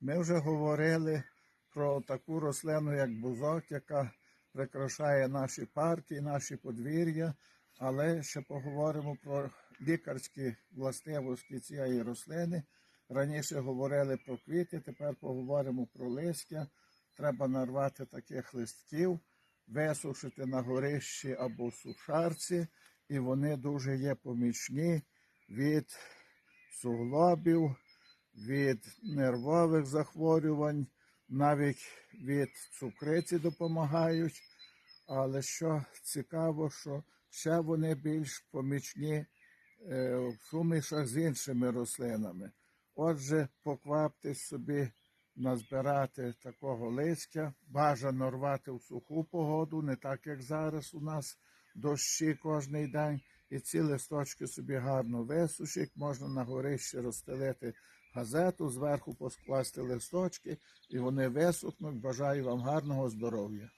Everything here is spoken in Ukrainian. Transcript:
Ми вже говорили про таку рослину, як бузок, яка прикрашає наші парки, наші подвір'я, але ще поговоримо про лікарські властивості цієї рослини. Раніше говорили про квіти, тепер поговоримо про листя. Треба нарвати таких листків, висушити на горищі або сушарці, і вони дуже є помічні від суглобів, від нервових захворювань, навіть від цукриці допомагають. Але що цікаво, що ще вони більш помічні е, в сумішах з іншими рослинами. Отже, покваптесь собі назбирати такого листя, бажано рвати в суху погоду, не так як зараз у нас дощі кожний день. І ці листочки собі гарно висушить, можна на горищі розстелити газету, зверху поскласти листочки, і вони висохнуть. Бажаю вам гарного здоров'я.